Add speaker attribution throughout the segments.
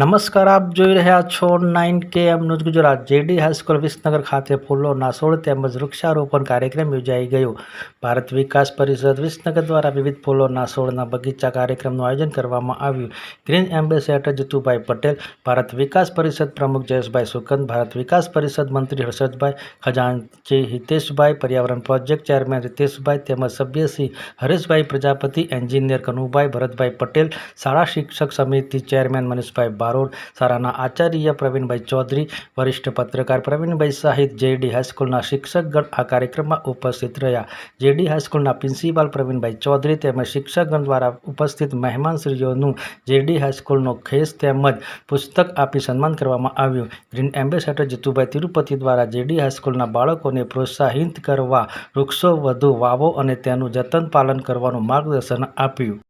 Speaker 1: નમસ્કાર, આપ જોઈ રહ્યા છો nine K M news Gujarat. JD high school Visnagar ખાતે ફૂલોના છોડ તેમજ વૃક્ષારોપણ કાર્યક્રમ યોજાઈ ગયો. ભારત વિકાસ પરિષદ વિસનગર દ્વારા વિવિધ ફૂલોના છોડના બગીચા કાર્યક્રમનું આયોજન કરવામાં આવ્યું. ગ્રીન એમ્બેસેડર જીતુભાઈ પટેલ, ભારત વિકાસ પરિષદ પ્રમુખ જયેશભાઈ સુકંદ, ભારત વિકાસ પરિષદ મંત્રી હર્ષદભાઈ ખજાનચી, હિતેશભાઈ પર્યાવરણ પ્રોજેક્ટ ચેરમેન રિતેશભાઈ તેમજ સભ્યશ્રી હરેશભાઈ પ્રજાપતિ, એન્જિનિયર કનુભાઈ ભરતભાઈ પટેલ, શાળા શિક્ષક સમિતિ ચેરમેન મનીષભાઈ બારોડ શાળાના આચાર્ય પ્રવીણભાઈ ચૌધરી, વરિષ્ઠ પત્રકાર પ્રવીણભાઈ સાહિત, જેડી હાઈસ્કૂલના શિક્ષકગણ આ કાર્યક્રમમાં ઉપસ્થિત રહ્યા. જેડી હાઈસ્કૂલના પ્રિન્સિપાલ પ્રવીણભાઈ ચૌધરી તેમજ શિક્ષકગણ દ્વારા ઉપસ્થિત મહેમાનશ્રીઓનું જેડી હાઈસ્કૂલનો ખેસ તેમજ પુસ્તક આપી સન્માન કરવામાં આવ્યું. ગ્રીન એમ્બેસેડર જીતુભાઈ તિરુપતિ દ્વારા જેડી હાઈસ્કૂલના બાળકોને પ્રોત્સાહિત કરવા વૃક્ષો, વધુ વાવો અને તેનું જતન પાલન કરવાનું માર્ગદર્શન આપ્યું.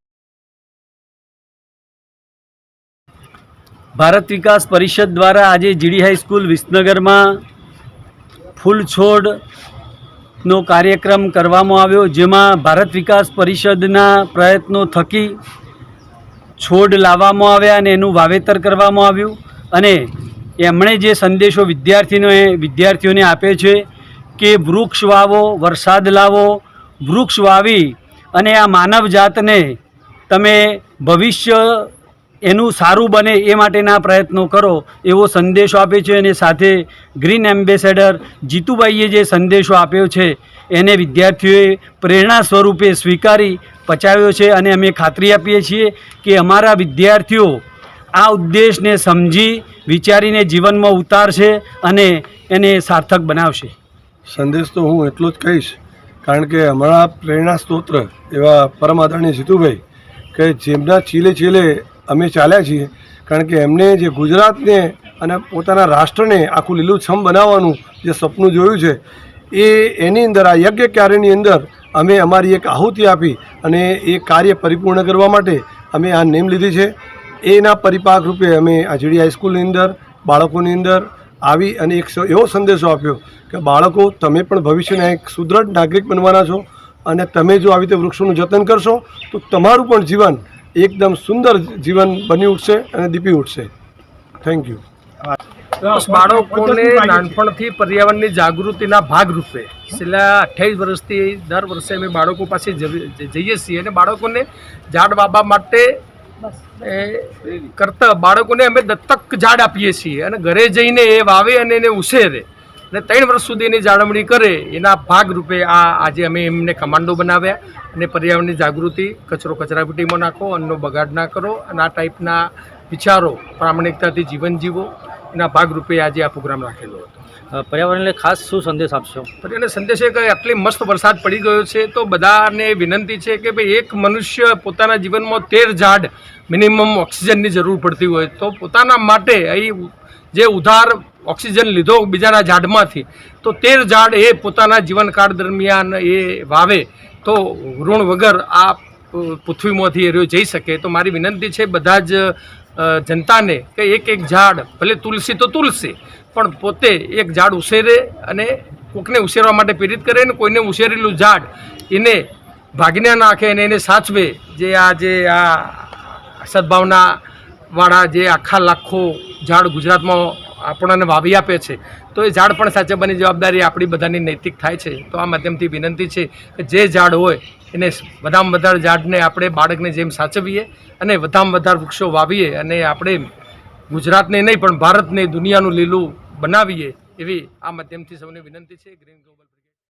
Speaker 2: ભારત વિકાસ પરિષદ દ્વારા આજે જીડી હાઈસ્કૂલ વિસનગરમાં ફૂલ છોડનો કાર્યક્રમ કરવામાં આવ્યો, જેમાં ભારત વિકાસ પરિષદના પ્રયત્નો થકી છોડ લાવવામાં આવ્યા અને એનું વાવેતર કરવામાં આવ્યું. અને એમણે જે સંદેશો વિદ્યાર્થીઓને વિદ્યાર્થીઓને આપે છે કે વૃક્ષ વાવો, વરસાદ લાવો, વૃક્ષ વાવી અને આ માનવ જાતને તમે ભવિષ્ય એનું સારું બને એ માટેના પ્રયત્નો કરો એવો સંદેશો આપે છે અને સાથે ગ્રીન એમ્બેસેડર જીતુભાઈએ જે સંદેશો આપ્યો છે એને વિદ્યાર્થીઓએ પ્રેરણા સ્વરૂપે સ્વીકારી પચાવ્યો છે અને અમે ખાતરી આપીએ છીએ કે અમારા વિદ્યાર્થીઓ આ ઉદ્દેશને સમજી, વિચારીને જીવનમાં ઉતારશે અને એને સાર્થક બનાવશે.
Speaker 3: સંદેશ તો હું એટલો જ કહીશ, કારણ કે અમારા પ્રેરણા સ્ત્રોત્ર એવા પરમ આદરણીય જીતુભાઈ કે જેમના ચીલે ચીલે અમે ચાલ્યા છીએ. કારણ કે એમને જે ગુજરાતને અને પોતાના રાષ્ટ્રને આખું લીલુંછમ બનાવવાનું જે સપનું જોયું છે, એ એની અંદર, આ યજ્ઞ કાર્યની અંદર અમે અમારી એક આહુતિ આપી અને એ કાર્ય પરિપૂર્ણ કરવા માટે અમે આ નેમ લીધી છે. એના પરિપાક રૂપે અમે આ જીડી હાઈસ્કૂલની અંદર, બાળકોની અંદર આવી અને એક એવો સંદેશો આપ્યો કે, બાળકો, તમે પણ ભવિષ્યના એક સુદૃઢ નાગરિક બનવાના છો અને તમે જો આવી રીતે વૃક્ષોનું જતન કરશો, તો તમારું પણ જીવન એકદમ સુંદર જીવન બની ઉઠશે અને દીપી ઉઠશે. થેન્ક યુ
Speaker 4: બાળકોને નાનપણથી પર્યાવરણની જાગૃતિના ભાગરૂપે છેલ્લા અઠ્યાવીસ વર્ષથી દર વર્ષે અમે બાળકો પાસે જઈએ છીએ અને બાળકોને ઝાડ વાવવા માટે કરતા બાળકોને અમે દત્તક ઝાડ આપીએ છીએ અને ઘરે જઈને એ વાવે અને એને ઉછેરે. અને ત્રણ વર્ષ સુધી એની જાળવણી કરે એના ભાગરૂપે આ આજે અમે એમને કમાન્ડો બનાવ્યા અને પર્યાવરણની જાગૃતિ કચરો કચરાપેટીમાં નાખો અન્નનો બગાડ ના કરો અને આ ટાઈપના વિચારો પ્રામાણિકતાથી જીવન જીવો એના ભાગરૂપે આજે આ પ્રોગ્રામ રાખેલો હતો.
Speaker 1: પર્યાવરણને ખાસ શું સંદેશ આપશો?
Speaker 4: એને સંદેશ એ કે આટલી મસ્ત વરસાદ પડી ગયો છે તો બધાને વિનંતી છે કે ભાઈ એક મનુષ્ય પોતાના જીવનમાં તેર ઝાડ મિનિમમ ઓક્સિજનની જરૂર પડતી હોય તો પોતાના માટે અહીં જે ઉધાર ઓક્સિજન લીધો બીજાના ઝાડમાંથી, તો તેર ઝાડ એ પોતાના જીવનકાળ દરમિયાન એ વાવે, તો ઋણ વગર આ પૃથ્વીમાંથી એ રહ્યો, જઈ શકે. તો મારી વિનંતી છે બધા જ જનતાને કે એક એક ઝાડ, ભલે તુલસી તો તુલસી, પણ પોતે એક ઝાડ ઉછેરે અને કોકને ઉછેરવા માટે પ્રેરિત કરે ને કોઈને ઉછેરેલું ઝાડ, એને ભાગીને નાખે અને એને સાચવે. જે આ જે આ સદભાવનાવાળા જે આખા લાખો ઝાડ ગુજરાતમાં આપણને વાવી આપે છે. તો એ ઝાડ પણ સાચવવાની જવાબદારી આપણી બધાની નૈતિક થાય છે. તો આ માધ્યમથી વિનંતી છે કે જે ઝાડ હોય એને વધારેમાં વધારે ઝાડને આપણે બાળકને જેમ સાચવીએ અને વધારેમાં વધારે વૃક્ષો વાવીએ અને આપણે ગુજરાતને નહીં પણ ભારતને દુનિયાનું લીલું બનાવીએ એવી આ માધ્યમથી સૌને વિનંતી છે. Green global